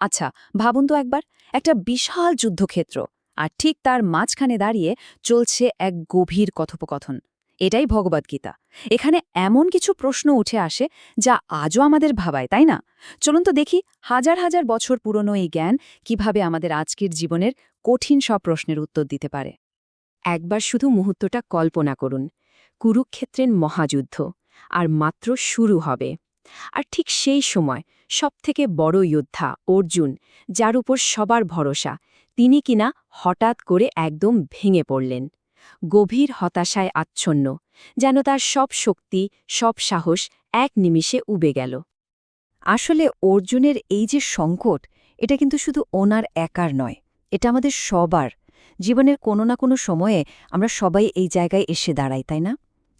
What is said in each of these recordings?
আচ্ছা ভাবুন তো একবার। একটা বিশাল যুদ্ধক্ষেত্র, আর ঠিক তার মাঝখানে দাঁড়িয়ে চলছে এক গভীর কথোপকথন। এটাই ভগবদ্গীতা এখানে এমন কিছু প্রশ্ন উঠে আসে যা আজও আমাদের ভাবায়, তাই না? চলুন তো দেখি হাজার হাজার বছর পুরনো এই জ্ঞান কীভাবে আমাদের আজকের জীবনের কঠিন সব প্রশ্নের উত্তর দিতে পারে। একবার শুধু মুহূর্তটা কল্পনা করুন। কুরুক্ষেত্রের মহাযুদ্ধ, আর মাত্র শুরু হবে। আর ঠিক সেই সময় সবথেকে বড় যোদ্ধা অর্জুন, যার উপর সবার ভরসা, তিনি কিনা হঠাৎ করে একদম ভেঙে পড়লেন। গভীর হতাশায় আচ্ছন্ন, যেন তার সব শক্তি, সব সাহস এক নিমিষে উবে গেল। আসলে অর্জুনের এই যে সংকট, এটা কিন্তু শুধু ওনার একার নয়, এটা আমাদের সবার। জীবনের কোনো না কোনো সময়ে আমরা সবাই এই জায়গায় এসে দাঁড়াই, তাই না?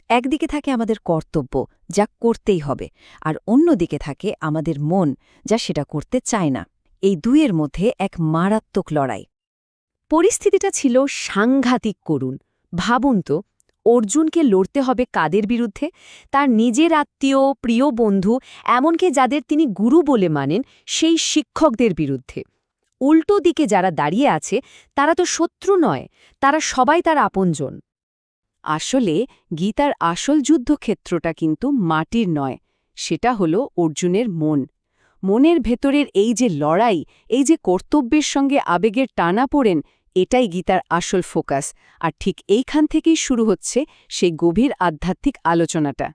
একদিকে থাকে আমাদের কর্তব্য, যা করতেই হবে, আর অন্যদিকে থাকে আমাদের মন, যা সেটা করতে চায় না। এই দুইয়ের মধ্যে এক মারাত্মক লড়াই। পরিস্থিতিটা ছিল সাংঘাতিক করুণ। ভাবুন তো, অর্জুনকে লড়তে হবে কাদের বিরুদ্ধে? তার নিজের আত্মীয়, প্রিয় বন্ধু, এমনকি যাদের তিনি গুরু বলে মানেন, সেই শিক্ষকদের বিরুদ্ধে। উল্টো দিকে যারা দাঁড়িয়ে আছে, তারা তো শত্রু নয়, তারা সবাই তার আপনজন। আসলে গীতার আসল যুদ্ধক্ষেত্রটা কিন্তু মাটির নয়, সেটা হলো অর্জুনের মন। মনের ভেতরের এই যে লড়াই, এই যে কর্তব্যের সঙ্গে আবেগের টানা পড়েন, এটাই গীতার আসল ফোকাস। আর ঠিক এইখান থেকেই শুরু হচ্ছে সেই গভীর আধ্যাত্মিক আলোচনাটা।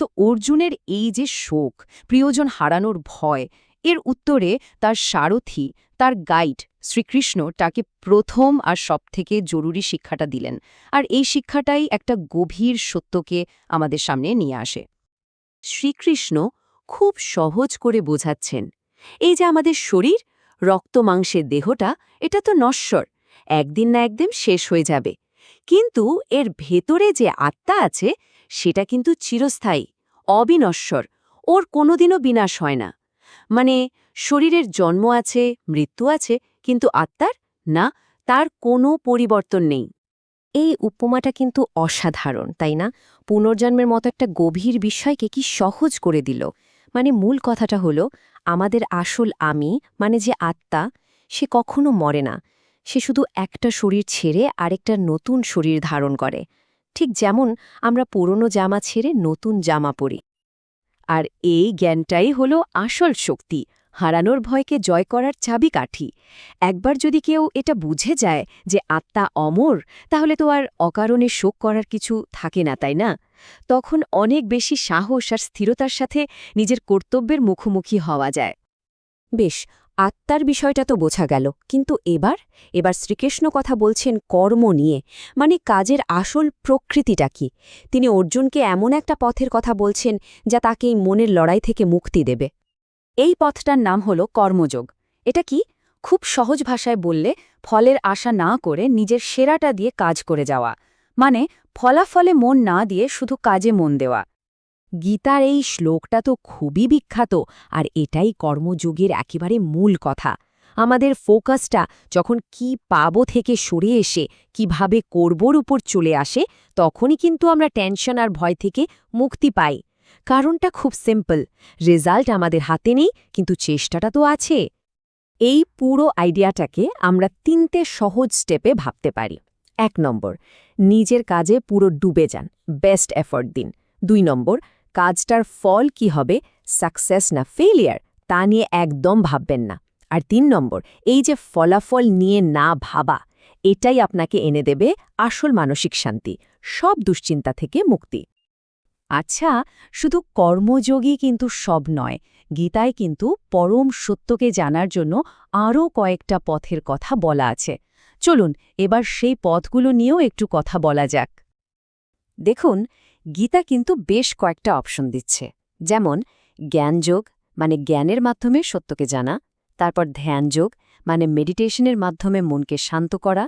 তো অর্জুনের এই যে শোক, প্রিয়জন হারানোর ভয়, এর উত্তরে তার সারথি তার গাইড শ্রীকৃষ্ণ তাকে প্রথম আর সবথেকে জরুরি শিক্ষাটা দিলেন। আর এই শিক্ষাটাই একটা গভীর সত্যকে আমাদের সামনে নিয়ে আসে। শ্রীকৃষ্ণ খুব সহজ করে বোঝাচ্ছেন, এই যে আমাদের শরীর, রক্ত মাংসের দেহটা, এটা তো নশ্বর, একদিন না একদিন শেষ হয়ে যাবে। কিন্তু এর ভেতরে যে আত্মা আছে, সেটা কিন্তু চিরস্থায়ী, অবিনশ্বর, ওর কোনোদিনও বিনাশ হয় না। মানে শরীরের জন্ম আছে, মৃত্যু আছে, কিন্তু আত্মার না, তার কোনো পরিবর্তন নেই। এই উপমাটা কিন্তু অসাধারণ, তাই না? পুনর্জন্মের মতো একটা গভীর বিষয়কে কি সহজ করে দিল? মানে মূল কথাটা হলো, আমাদের আসল আমি মানে যে আত্মা, সে কখনো মরে না। সে শুধু একটা শরীর ছেড়ে আরেকটা নতুন শরীর ধারণ করে। ঠিক যেমন আমরা পুরনো জামা ছেড়ে নতুন জামা পরি। আর এই জ্ঞানটাই হলো আসল শক্তি হারানোর ভয়কে জয় করার চাবিকাঠি একবার যদি কেউ এটা বুঝে যায় যে আত্মা অমর, তাহলে তো আর অকারণে শোক করার কিছু থাকে না, তাই না? তখন অনেক বেশি সাহস আর স্থিরতার সাথে নিজের কর্তব্যের মুখোমুখি হওয়া যায়। বেশ, আত্মার বিষয়টা তো বোঝা গেল, কিন্তু এবার? এবার শ্রীকৃষ্ণ কথা বলছেন কর্ম নিয়ে মানে কাজের আসল প্রকৃতিটা কি? তিনি অর্জুনকে এমন একটা পথের কথা বলছেন যা তাকে এই মনের লড়াই থেকে মুক্তি দেবে। এই পথটার নাম হল কর্মযোগ। এটা কি? খুব সহজ ভাষায় বললে ফলের আশা না করে নিজের সেরাটা দিয়ে কাজ করে যাওয়া। মানে ফলাফলে মন না দিয়ে শুধু কাজে মন দেওয়া। গীতার এই শ্লোকটা তো খুবই বিখ্যাত, আর এটাই কর্মযোগের একেবারে মূল কথা। আমাদের ফোকাসটা যখন কি পাবো থেকে সরে এসে, কীভাবে করবোর উপর চলে আসে, তখনই কিন্তু আমরা টেনশন আর ভয় থেকে মুক্তি পাই। কারণটা খুব সিম্পল। রেজাল্ট আমাদের হাতে নেই, কিন্তু চেষ্টাটা তো আছে। এই পুরো আইডিয়াটাকে আমরা তিনটে সহজ স্টেপে ভাবতে পারি। এক নম্বর, নিজের কাজে পুরো ডুবে যান, বেস্ট এফর্ট দিন। দুই নম্বর, কাজটার ফল কি হবে, সাকসেস না ফেলিয়ার তা নিয়ে একদম ভাববেন না। আর তিন নম্বর, এই যে ফলাফল নিয়ে না ভাবা, এটাই আপনাকে এনে দেবে আসল মানসিক শান্তি, সব দুশ্চিন্তা থেকে মুক্তি। আচ্ছা শুধু কর্মযোগী কিন্তু সব নয়, গীতায় কিন্তু পরম সত্যকে জানার জন্য আরও কয়েকটা পথের কথা বলা আছে। চলুন, এবার সেই পথগুলো নিয়েও একটু কথা বলা যাক। দেখুন, গীতা কিন্তু বেশ কয়েকটা অপশন দিচ্ছে। যেমন, জ্ঞানযোগ মানে জ্ঞানের মাধ্যমে সত্যকে জানা, তারপর ধ্যানযোগ মানে মেডিটেশনের মাধ্যমে মনকে শান্ত করা।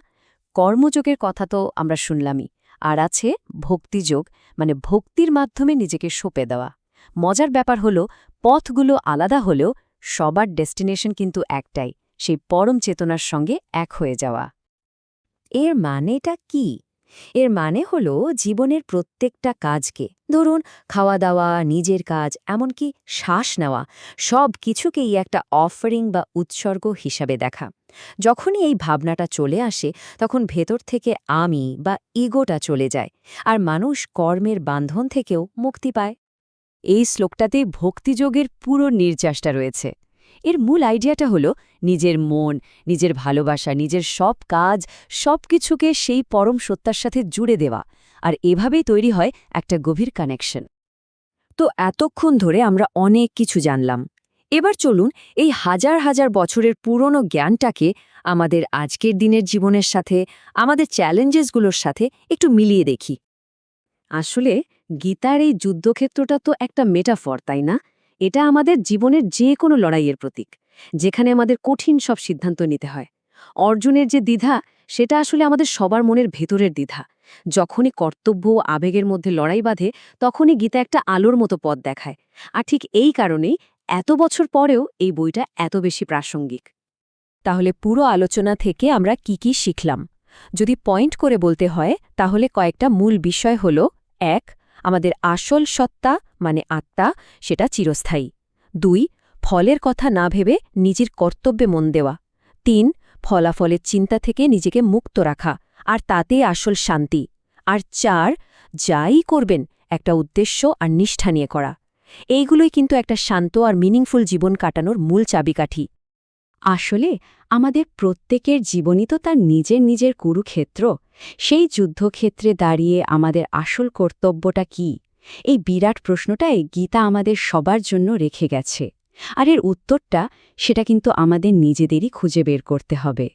কর্মযোগের কথা তো আমরা শুনলামই। আর আছে ভক্তিযোগ মানে ভক্তির মাধ্যমে নিজেকে সঁপে দেওয়া। মজার ব্যাপার হলো, পথগুলো আলাদা হলেও সবার ডেস্টিনেশন কিন্তু একটাই, সেই পরম চেতনার সঙ্গে এক হয়ে যাওয়া। এর মানেটা কি? এর মানে হল জীবনের প্রত্যেকটা কাজকে, ধরুন খাওয়া দাওয়া নিজের কাজ, এমনকি শ্বাস নেওয়া, সব কিছুকেই একটা অফারিং বা উৎসর্গ হিসাবে দেখা। যখনই এই ভাবনাটা চলে আসে, তখন ভেতর থেকে আমি বা ইগোটা চলে যায়, আর মানুষ কর্মের বান্ধন থেকেও মুক্তি পায়। এই শ্লোকটাতে ভক্তিযোগের পুরো নির্যাসটা রয়েছে। এর মূল আইডিয়াটা হলো নিজের মন, নিজের ভালোবাসা, নিজের সব কাজ, সব কিছুকে সেই পরম সত্তার সাথে জুড়ে দেওয়া। আর এভাবেই তৈরি হয় একটা গভীর কানেকশন তো এতক্ষণ ধরে আমরা অনেক কিছু জানলাম। এবার চলুন এই হাজার হাজার বছরের পুরনো জ্ঞানটাকে আমাদের আজকের দিনের জীবনের সাথে, আমাদের চ্যালেঞ্জেসগুলোর সাথে একটু মিলিয়ে দেখি। আসলে গীতার এই যুদ্ধক্ষেত্রটা তো একটা মেটাফর তাই না? এটা আমাদের জীবনের যে কোনো লড়াইয়ের প্রতীক, যেখানে আমাদের কঠিন সব সিদ্ধান্ত নিতে হয়। অর্জুনের যে দ্বিধা, সেটা আসলে আমাদের সবার মনের ভেতরের দ্বিধা। যখনই কর্তব্য ও আবেগের মধ্যে লড়াই বাঁধে, তখনই গীতা একটা আলোর মতো পথ দেখায়। আর ঠিক এই কারণেই এত বছর পরেও এই বইটা এত বেশি প্রাসঙ্গিক। তাহলে পুরো আলোচনা থেকে আমরা কি কি শিখলাম? যদি পয়েন্ট করে বলতে হয়, তাহলে কয়েকটা মূল বিষয় হল, এক আমাদের আসল সত্তা মানে আত্মা, সেটা চিরস্থায়ী। দুই, ফলের কথা না ভেবে নিজের কর্তব্যে মন দেওয়া। তিন, ফলাফলের চিন্তা থেকে নিজেকে মুক্ত রাখা, আর তাতে আসল শান্তি। আর চার, যাই করবেন, একটা উদ্দেশ্য আর নিষ্ঠা নিয়ে করা। এইগুলোই কিন্তু একটা শান্ত আর মিনিংফুল জীবন কাটানোর মূল চাবিকাঠি। আসলে আমাদের প্রত্যেকের জীবনই তো তার নিজের নিজের কুরুক্ষেত্র। সেই যুদ্ধক্ষেত্রে দাঁড়িয়ে আমাদের আসল কর্তব্যটা কি? এই বিরাট প্রশ্নটাই গীতা আমাদের সবার জন্য রেখে গেছে। আর এর উত্তরটা সেটা কিন্তু আমাদের নিজেদেরই খুঁজে বের করতে হবে।